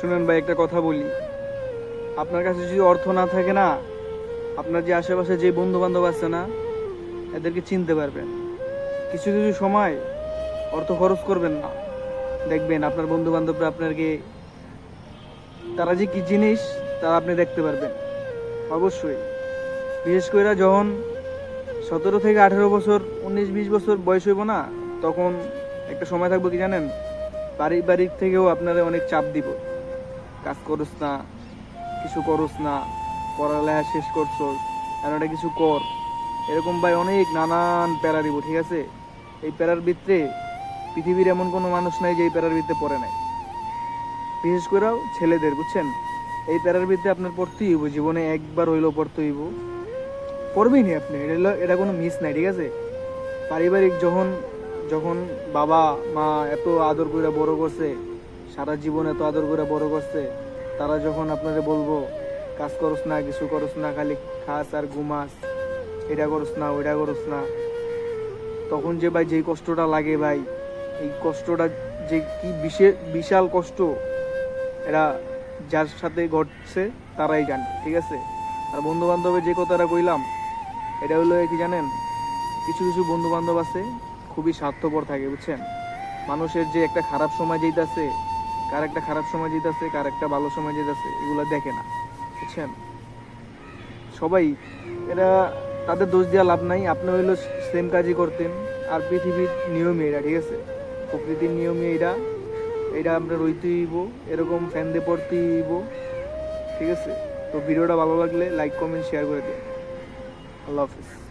শুনেন ভাই, একটা কথা বলি। আপনার কাছে যদি অর্থ না থাকে না, আপনার যে আশেপাশে যে বন্ধু বান্ধব আছে না, এদেরকে চিনতে পারবেন। কিছু কিছু সময় অর্থ খরচ করবেন না। দেখবেন আপনার বন্ধু বান্ধবরা আপনাকে, তারা যে কি জিনিস তা আপনি দেখতে পারবেন। অবশ্যই। বিশেষ করে যখন সতেরো থেকে আঠেরো বছর, উনিশ, বিশ বছর বয়স হইব না, তখন একটা সময় থাকব কি জানেন? পারিবারিক থেকেও আপনারা অনেক চাপ দিব। কাজ করস না, কিছু করস না, পড়ালেখা শেষ করছস আর একটা কিছু কর। এরকম ভাই অনেক নানান প্যারা দিব, ঠিক আছে? এই প্যারার ভিতরে পৃথিবীর এমন কোনো মানুষ নাই যে এই প্যারার ভিতরে পড়ে নাই। বিশেষ করেও ছেলেদের, বুঝছেন? এই প্যারার ভিতরে আপনার পড়তেই হইব, জীবনে একবার হইলেও পড়তে হইব। পড়বেই নি আপনি, এটা এটা কোনো মিস নাই, ঠিক আছে? পারিবারিক যখন যখন বাবা মা এত আদর করে বড় করছে সারা জীবনে তো আদর করে বড় করছে, তারা যখন আপনাদের বলব, কাজ করস না, কিছু করস না, খালি খাস আর ঘুমাস, এটা করস না, ওইটা করস না, তখন যে ভাই যেই কষ্টটা লাগে ভাই, এই কষ্টটা যে কি বিশে, বিশাল কষ্ট এরা যার সাথে ঘটছে তারাই জানে, ঠিক আছে? আর বন্ধু বান্ধবের যে কথাটা কইলাম, এটা হলো কি জানেন, কিছু কিছু বন্ধু বান্ধব আছে, খুবই স্বার্থপর থাকে, বুঝছেন? মানুষের যে একটা খারাপ সময় যেতেছে কার একটা খারাপ সময় যেতেছে কার একটা ভালো সময় যেতেছে এগুলো দেখে না, বুঝছেন? সবাই, এরা তাদের দোষ দেওয়া লাভ নাই, আপনি হইল সেম কাজই করতেন, আর পৃথিবীর নিয়মই এটা ঠিক আছে? প্রকৃতির নিয়মই এটা এটা আমরা রইতেই হইব, এরকম ফ্যান দিয়ে পড়তেই হইব, ঠিক আছে? তো ভিডিওটা ভালো লাগলে লাইক কমেন্ট শেয়ার করে দিন। আল্লাহ হাফিজ।